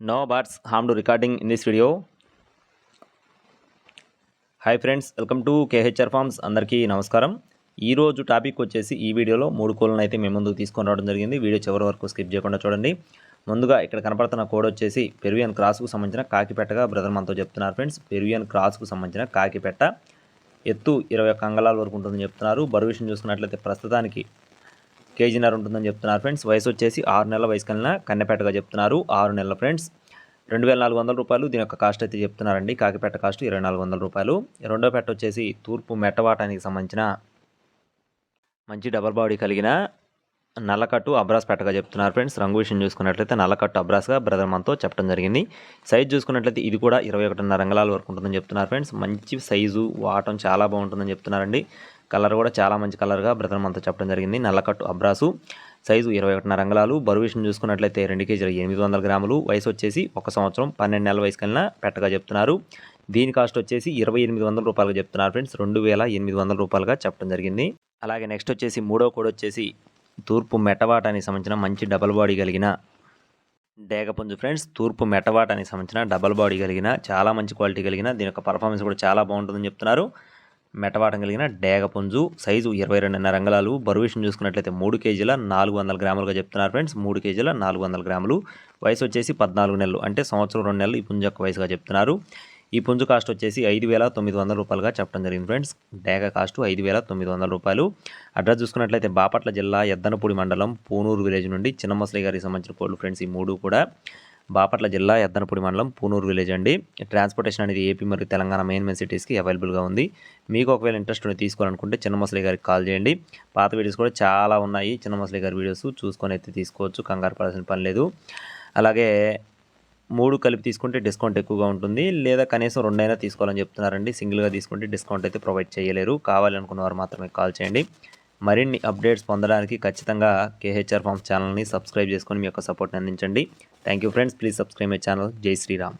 No birds harmed recording in this video. Hi friends welcome to KHR farms అందరికీ నమస్కారం ఈరోజు topic వచ్చేసి ఈ వీడియోలో మూడు కోళ్ళను అయితే మేము ముందుకు తీసుకొని రావడం జరిగింది. వీడియో చివరి వరకు స్కిప్ చేయకుండా చూడండి. ముందుగా ఇక్కడ కనపడుతున్న కోడ్ వచ్చేసి పెరువియన్ క్రాస్కు సంబంధించిన కాకిపెట్టగా బ్రదర్ మనతో చెప్తున్నారు ఫ్రెండ్స్ పెరువియన్ క్రాస్కు సంబంధించిన కాకిపెట్ట. ఎత్తు ఇరవై ఒక్క అంగళాల వరకు ఉంటుందని చెప్తున్నారు. బరువు విషయం చూసుకున్నట్లయితే ప్రస్తుతానికి కేజీన్నర ఉంటుందని చెప్తున్నారు ఫ్రెండ్స్. వయసు వచ్చేసి ఆరు నెలల వయసు కలిగిన కన్నెపేటగా చెప్తున్నారు. ఆరు నెలల ఫ్రెండ్స్. రెండు వేల నాలుగు వందల రూపాయలు దీని యొక్క కాస్ట్ అయితే చెప్తున్నారండి. కాకిపేట కాస్ట్ ఇరవై నాలుగు వందల రూపాయలు. రెండో పెట్ట వచ్చేసి తూర్పు మెట్టవాటానికి సంబంధించిన మంచి డబల్ బాడీ కలిగిన నల్లకట్టు అబ్రాస్ పెట్టగా చెప్తున్నారు ఫ్రెండ్స్. రంగు విషయం చూసుకున్నట్లయితే నల్లకట్టు అబ్రాస్గా బ్రదర్ మనతో చెప్పడం జరిగింది. సైజ్ చూసుకున్నట్లయితే ఇది కూడా ఇరవై ఒకటిన్నర రంగలాల వరకు ఉంటుందని చెప్తున్నారు ఫ్రెండ్స్. మంచి సైజు వాటం చాలా బాగుంటుందని చెప్తున్నారండి. కలర్ కూడా చాలా మంచి కలర్గా బ్రదర్ మనతో చెప్పడం జరిగింది. నల్లకట్టు అబ్రాసు. సైజు ఇరవై ఒకటిన్నర రంగులాలు బరువు విషయం చూసుకున్నట్లయితే రెండు కేజీలు ఎనిమిది వందల గ్రాములు. వయసు వచ్చేసి ఒక సంవత్సరం పన్నెండు నెలల వయసు కలిగిన పెట్టగా చెప్తున్నారు. దీని కాస్ట్ వచ్చేసి ఇరవై ఎనిమిది వందల రూపాయలుగా చెప్తున్నారు ఫ్రెండ్స్. రెండు వేల ఎనిమిది వందల రూపాయలుగా చెప్పడం జరిగింది. అలాగే నెక్స్ట్ వచ్చేసి మూడో కోడ్ వచ్చేసి తూర్పు మెటవాటానికి సంబంధించిన మంచి డబల్ బాడీ కలిగిన డేగపుంజు ఫ్రెండ్స్. తూర్పు మెటవాటానికి సంబంధించిన డబల్ బాడీ కలిగిన చాలా మంచి క్వాలిటీ కలిగిన దీని యొక్క పర్ఫార్మెన్స్ కూడా చాలా బాగుంటుందని చెప్తున్నారు. మెటవాటం కలిగిన డేగపుంజు సైజు ఇరవై రెండున్నర రంగులాలు బరువు విషయం చూసుకున్నట్లయితే మూడు కేజీల నాలుగు వందల గ్రాములుగా చెప్తున్నారు ఫ్రెండ్స్. మూడు కేజీల నాలుగు వందల గ్రాములు. వయసు వచ్చేసి పద్నాలుగు నెలలు అంటే సంవత్సరం రెండు నెలలు ఈ పుంజు యొక్క వయసుగా చెప్తున్నారు. ఈ పుంజు కాస్ట్ వచ్చేసి ఐదు వేల తొమ్మిది వందల రూపాయలుగా చెప్పడం జరిగింది ఫ్రెండ్స్. డేగ కాస్ట్ ఐదు వేల తొమ్మిది వందల రూపాయలు. అడ్రస్ చూసుకున్నట్లయితే బాపట్ల జిల్లా ఎద్దనపూడి మండలం పూనూరు విలేజ్ నుండి చిన్నమసలి గారికి సంబంధించిన కోళ్ళు ఫ్రెండ్స్ ఈ మూడు కూడా. బాపట్ల జిల్లా ఎద్దనపూడి మండలం పూనూరు విలేజ్ అండి. ట్రాన్స్పోర్టేషన్ అనేది ఏపీ మరియు తెలంగాణ మెయిన్ మెయిన్ సిటీస్కి అవైలబుల్గా ఉంది. మీకు ఒకవేళ ఇంట్రెస్ట్ ఉండి తీసుకోవాలనుకుంటే చిన్నమసలి గారికి కాల్ చేయండి. పాత వీడియోస్ కూడా చాలా ఉన్నాయి. చిన్నమసలి గారి వీడియోస్ చూసుకొని అయితే తీసుకోవచ్చు. కంగారు పడాల్సిన పని లేదు. అలాగే మూడు కలిపి తీసుకుంటే డిస్కౌంట్ ఎక్కువగా ఉంటుంది. లేదా కనీసం రెండైనా తీసుకోవాలని చెప్తున్నారండి. సింగిల్గా తీసుకుంటే డిస్కౌంట్ అయితే ప్రొవైడ్ చేయలేరు. కావాలనుకున్న వారు మాత్రమే కాల్ చేయండి. మరిన్ని అప్డేట్స్ పొందడానికి ఖచ్చితంగా కేహెచ్ఆర్ ఫార్మ్స్ ఛానల్ని సబ్స్క్రైబ్ చేసుకొని మీ యొక్క సపోర్ట్ని అందించండి. Thank you friends. Please subscribe my channel. Jai Shriram.